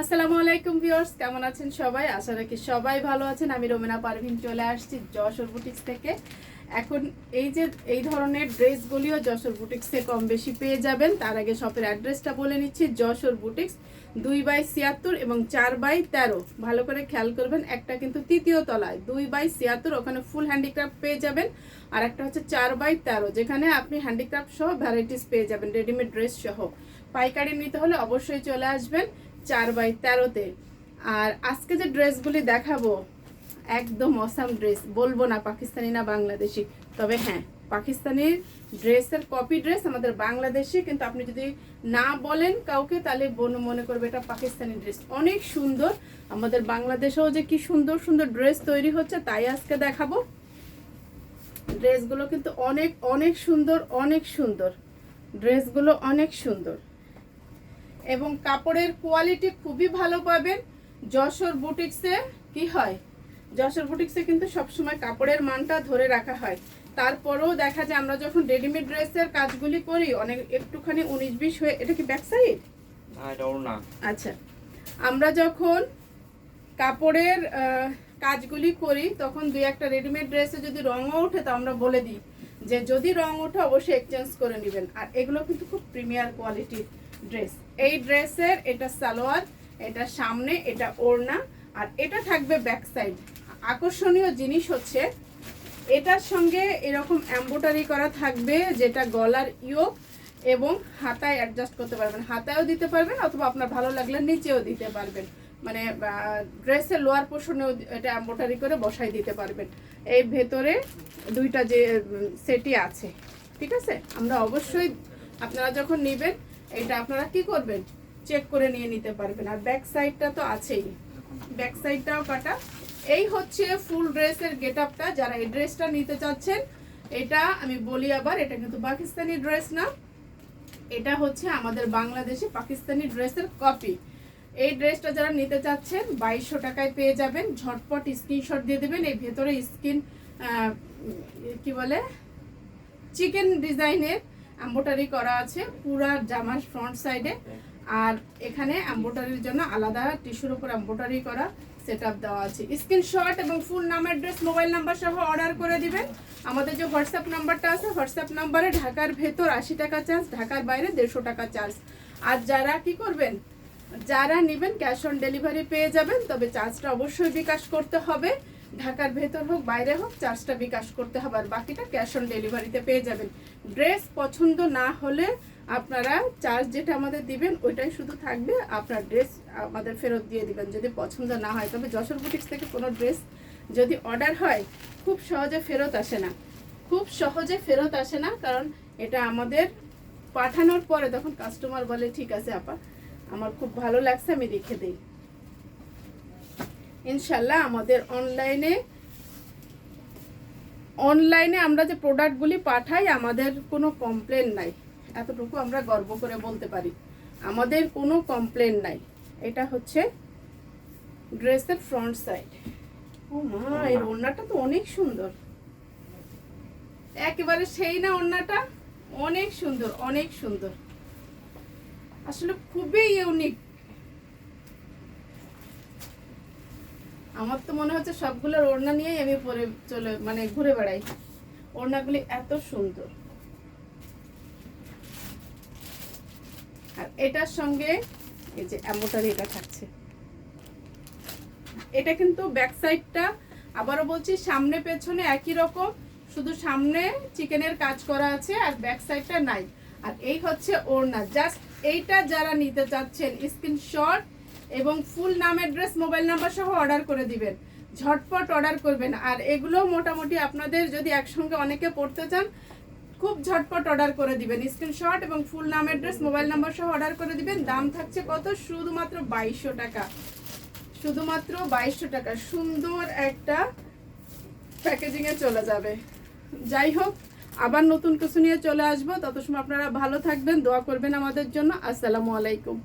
আসসালামু আলাইকুম ভিউয়ার্স, কেমন আছেন সবাই? আশা রাখি সবাই ভালো আছেন। আমি রোমেনা পারভিন চলে আসছি যশোর বুটিক্স থেকে। এখন এই যে এই ধরনের ড্রেসগুলিও যশোর বুটিক্সে কম বেশি পেয়ে যাবেন। তার আগে শপের অ্যাড্রেসটা বলে নিচ্ছি, যশোর বুটিক্স দুই বাই ছিয়াত্তর এবং চার বাই তেরো। ভালো করে খেয়াল করবেন, একটা কিন্তু তৃতীয় তলায়। দুই বাই ছিয়াত্তর, ওখানে ফুল হ্যান্ডিক্রাফট পেয়ে যাবেন। আর একটা হচ্ছে চার বাই তেরো, যেখানে আপনি হ্যান্ডিক্রাফট সহ ভ্যারাইটিস পেয়ে যাবেন রেডিমেড ড্রেস সহ। পাইকারি নিতে হলে অবশ্যই চলে আসবেন। চার বাই তেরোতে। আর আজকে যে ড্রেসগুলি দেখাবো, একদম অসাম ড্রেস। বলব না পাকিস্তানি না বাংলাদেশি, তবে হ্যাঁ পাকিস্তানির ড্রেসের কপি ড্রেস আমাদের বাংলাদেশি, কিন্তু আপনি যদি না বলেন কাউকে, তাহলে বোন মনে করবে এটা পাকিস্তানি ড্রেস। অনেক সুন্দর। আমাদের বাংলাদেশেও যে কি সুন্দর সুন্দর ড্রেস তৈরি হচ্ছে, তাই আজকে দেখাবো। ড্রেসগুলো কিন্তু অনেক অনেক সুন্দর অনেক সুন্দর। ড্রেসগুলো অনেক সুন্দর। এবং কাপড়ের কোয়ালিটি খুবই ভালো পাবেন। যশোর বুটিক্সে কি হয়? যশোর বুটিক্সে কিন্তু সবসময় কাপড়ের মানটা ধরে রাখা হয়। তারপরেও দেখা যায় আমরা যখন রেডিমেড ড্রেসের কাজগুলি করি অনেক একটুখানি উনিশ বিশ হয়ে এটা কি ব্যাক সাইড না আচ্ছা। আমরা যখন কাপড়ের কাজগুলি করি তখন দুই একটা রেডিমেড ড্রেসে যদি রঙও ওঠে তো আমরা বলে দিই যে যদি রং ওঠে অবশ্যই এক্সচেঞ্জ করে নেবেন। আর এগুলো কিন্তু খুব প্রিমিয়ার কোয়ালিটির ড্রেস এই ড্রেসের এটা সালোয়ার, এটা সামনে, এটা ওড়না, আর এটা থাকবে ব্যাক সাইড আকর্ষণীয় জিনিস হচ্ছে, এটার সঙ্গে এরকম এম্বোটারি করা থাকবে, যেটা গলার ইয়োক এবং হাতায় অ্যাডজাস্ট করতে পারবেন। হাতায়ও দিতে পারবেন অথবা আপনার ভালো লাগলে নিচেও দিতে পারবেন। মানে ড্রেসের লোয়ার পোর্শনেও এটা এম্বোটারি করে বসাই দিতে পারবেন। এই ভেতরে দুইটা যে সেটি আছে। ঠিক আছে? আমরা অবশ্যই, আপনারা যখন নেবেন এটা আপনারা কি করবেন? চেক করে নিয়ে নিতে পারবেন। আর ব্যাক সাইডটা তো আছেই। ব্যাক সাইডটাও কাটা। এই হচ্ছে ফুল ড্রেসের গেট আপটা যারা এই ড্রেসটা নিতে চাচ্ছেন, এটা আমি বলি আবার, এটা কিন্তু পাকিস্তানি ড্রেস না। এটা হচ্ছে আমাদের বাংলাদেশি পাকিস্তানি ড্রেসের কপি এই ড্রেসটা যারা নিতে চাচ্ছেন, বাইশশো টাকায় পেয়ে যাবেন। ঝটপট স্ক্রিনশট দিয়ে দেবেন। এই ভেতরে স্কিন কি বলে? চিকেন ডিজাইনের এম্বোটারি করা আছে, পুরা জামার ফ্রন্ট সাইডে আর এখানে এম্বোটারির জন্য আলাদা টিস্যুর উপর এম্বোটারি করা সেট দেওয়া আছে। স্ক্রিনশট এবং ফুল নাম অ্যাড্রেস মোবাইল নাম্বার সহ অর্ডার করে দিবেন। আমাদের যে হোয়াটসঅ্যাপ নাম্বারটা আছে হোয়াটসঅ্যাপ নাম্বারে ঢাকার ভেতর আশি টাকা চার্জ ঢাকার বাইরে দেড়শো টাকা চার্জ আর যারা কি করবেন, যারা নেবেন ক্যাশ অন ডেলিভারি পেয়ে যাবেন, তবে চার্জটা অবশ্যই বিকাশ করতে হবে। ঢাকার ভেতর হোক, বাইরে হোক, চার্জটা বিকাশ করতে হবে আর বাকিটা ক্যাশ অন ডেলিভারিতে পেয়ে যাবেন। ড্রেস পছন্দ না হলে আপনারা চার্জ যেটা আমাদের দিবেন, ওইটাই শুধু থাকবে। আপনার ড্রেস আমাদের ফেরত দিয়ে দিবেন। যদি পছন্দ না হয়, তবে যশোর বুটিক্স থেকে কোনো ড্রেস যদি অর্ডার হয়, খুব সহজে ফেরত আসে না। খুব সহজে ফেরত আসে না, কারণ এটা আমাদের পাঠানোর পরে তখন কাস্টমার বলে, ঠিক আছে আপা, আমার খুব ভালো লাগছে, আমি রেখে দিই। ইনশাল্লাহ আমাদের অনলাইনে অনলাইনে আমরা যে প্রোডাক্টগুলি পাঠাই, আমাদের কোনো কমপ্লেন নাই। এতটুকু আমরা গর্ব করে বলতে পারি। আমাদের কোনো কমপ্লেন নাই। এটা হচ্ছে ড্রেসের ফ্রন্ট সাইড ও মা এর ওড়নাটা তো অনেক সুন্দর। একেবারে সেই না ওড়নাটা? অনেক সুন্দর অনেক সুন্দর। আসলে খুবই ইউনিক আমার তো মনে হচ্ছে সবগুলোর ওড়না নিয়েই আমি পরে চলে মানে ঘুরে বেড়াই। ওড়নাগুলি এত সুন্দর। আর এটার সঙ্গে এই যে এম্বোটারি এটা থাকছে। এটা কিন্তু ব্যাক সাইডটা আবারও বলছি, সামনে পেছনে একই রকম, শুধু সামনে চিকেনের কাজ করা আছে আর ব্যাক সাইডটা নাই। আর এই হচ্ছে ওড়না। জাস্ট এইটা যারা নিতে চাচ্ছেন স্ক্রিনশট এবং ফুল নাম অ্যাড্রেস মোবাইল নাম্বার সহ অর্ডার করে দিবেন। ঝটপট অর্ডার করবেন। আর এগুলো মোটামুটি আপনাদের যদি একসঙ্গে অনেকে পড়তে চান, খুব ঝটপট অর্ডার করে দিবেন। স্ক্রিনশট এবং ফুল নাম অ্যাড্রেস মোবাইল নাম্বার সহ অর্ডার করে দিবেন। দাম থাকছে কত? শুধুমাত্র বাইশশো টাকা। শুধুমাত্র বাইশশো টাকা। সুন্দর একটা প্যাকেজিংয়ে চলে যাবে। যাই হোক, আবার নতুন কিছু নিয়ে চলে আসব। তত সময় আপনারা ভালো থাকবেন, দোয়া করবেন আমাদের জন্য। আসসালামু আলাইকুম।